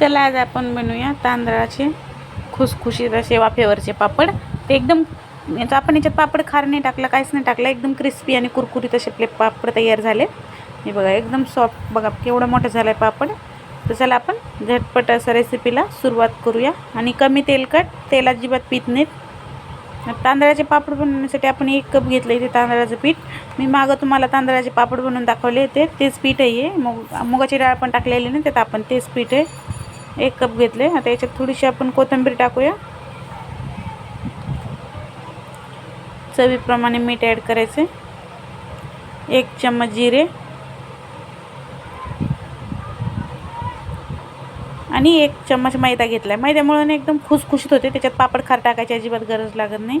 चला आज आपण बनवूया तांदळाचे खुसखुशीत असे वाफेवरचे पापड. ते एकदम याचा आपण याच्यात पापड खार नाही टाकला काहीच नाही टाकलं एकदम क्रिस्पी आणि कुरकुरीत असे आपले पापड तयार झाले. हे बघा एकदम सॉफ्ट बघा केवढं मोठं झालं आहे पापड. तर चला आपण झटपट असं रेसिपीला सुरुवात करूया. आणि कमी तेलकट तेल अजिबात पीत नाहीत. तांदळाचे पापड बनवण्यासाठी आपण एक कप घेतलं इथे तांदळाचं पीठ. मी मागं तुम्हाला तांदळाचे पापड बनवून दाखवले ते तेच पीठ आहे मुग मुगाची डाळ पण टाकलेली नाही त्यात आपण तेच पीठ आहे. एक कप घेतले. आता याच्यात थोडीशी आपण कोथिंबीर टाकूया. चवीप्रमाणे मीठ ॲड करायचे. एक चम्मच जिरे. आणि एक चम्मच मैदा घेतला आहे मैद्यामुळे एकदम खुसखुशीत होते. त्याच्यात पापड खार टाकायची अजिबात गरज लागत नाही.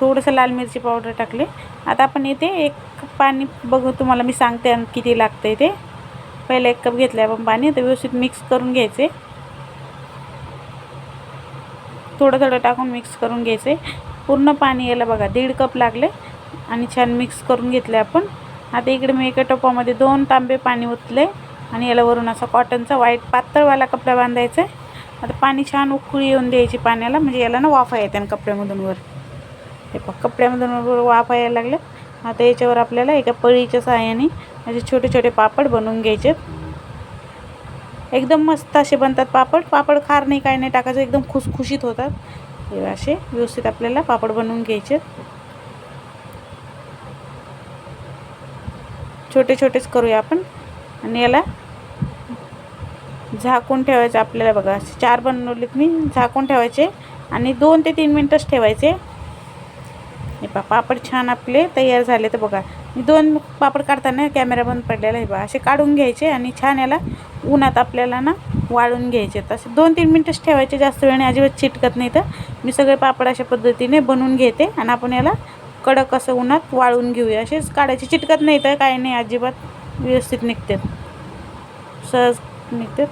थोडंसं लाल मिरची पावडर टाकले. आता आपण इथे एक पाणी बघू. तुम्हाला मी सांगते आणि किती लागतं आहे ते. पहिला एक कप घेतला आहे आपण पाणी तर व्यवस्थित मिक्स करून घ्यायचे. थोडं थोडं टाकून मिक्स करून घ्यायचे. पूर्ण पाणी यायला बघा दीड कप लागले. आणि छान मिक्स करून घेतले आपण. आता इकडे मी एका टोपामध्ये दोन तांबे पाणी ओतले. आणि याला वरून असा कॉटनचा व्हाईट पातळवाला कपडा बांधायचा आहे. आता पाणी छान उकळी येऊन द्यायची पाण्याला. म्हणजे याला ना वाफा येते आणि कपड्यामधून वर. हे पहा कपड्यामधून वर वाफा यायला लागलं आता याच्यावर आपल्याला एका पळीच्या सहाय्याने असे छोटे छोटे पापड बनवून घ्यायचे एकदम मस्त असे बनतात पापड. पापड खार नाही काय नाही टाकायचं. एकदम खुसखुशीत होतात. हे असे व्यवस्थित आपल्याला पापड बनवून घ्यायचे छोटे छोटेच करूया आपण. आणि याला झाकून ठेवायचं आपल्याला बघा. असे चार बनवलेत मी. झाकून ठेवायचे आणि दोन ते तीन मिनटंच ठेवायचे. हे पा पापड छान आपले तयार झाले तर बघा. मी दोन पापड काढताना कॅमेरा बंद पडलेला आहे बा. असे काढून घ्यायचे आणि छान याला उन्हात आपल्याला ना वाळून घ्यायचे. तसे दोन तीन मिनटंच ठेवायचे. जास्त वेळाने अजिबात चिटकत नाही तर. मी सगळे पापड अशा पद्धतीने बनवून घेते आणि आपण याला कडक असं उन्हात वाळून घेऊया. असेच काढायचे. चिटकत नाही तर काय नाही अजिबात व्यवस्थित निघतात. सहज निघतात.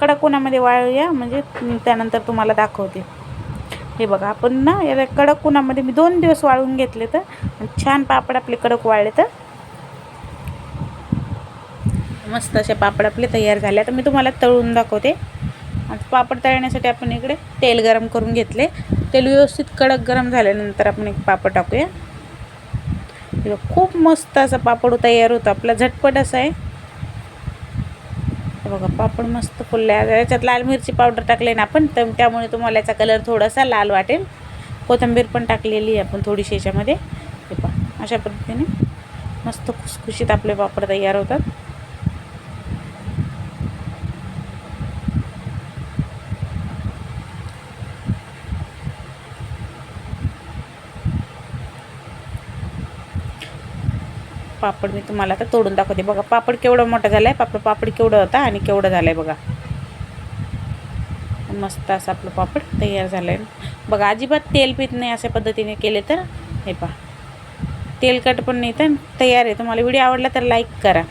कडक उन्हामध्ये वाळूया. म्हणजे त्यानंतर तुम्हाला दाखवते. हे बघा आपण ना याला कडक उन्हामध्ये मी दोन दिवस वाळून घेतले तर छान पापड आपले कडक वाळले तर. मस्त असे पापड आपले तयार झाले. तर मी तुम्हाला तळून दाखवते. आता पापड तळण्यासाठी आपण इकडे तेल गरम करून घेतले. तेल व्यवस्थित कडक गरम झाल्यानंतर आपण एक पापड टाकूया. हे खूप मस्त असा पापड तयार होतो. आपला झटपट असा आहे. बघा पापड मस्त फुलले. याच्यात लाल मिरची पावडर टाकले ना आपण तर त्यामुळे तुम्हाला याचा कलर थोडासा लाल वाटेल. कोथिंबीर पण टाकलेली आहे आपण थोडीशी याच्यामध्ये. हे पहा अशा पद्धतीने मस्त खुसखुशीत आपले पापड तयार होतात. पापड मी तुम्हाला आता तोडून दाखवते. बघा पापड केवढं मोठं झालं आहे पापड पापड केवढं होता आणि केवढं झालं आहे बघा. मस्त असं आपलं पापड तयार झालं आहे बघा अजिबात तेल पित नाही अशा पद्धतीने केले तर. हे पहा. तेलकट पण नाही तर तयार आहे. तुम्हाला व्हिडिओ आवडला तर लाईक करा.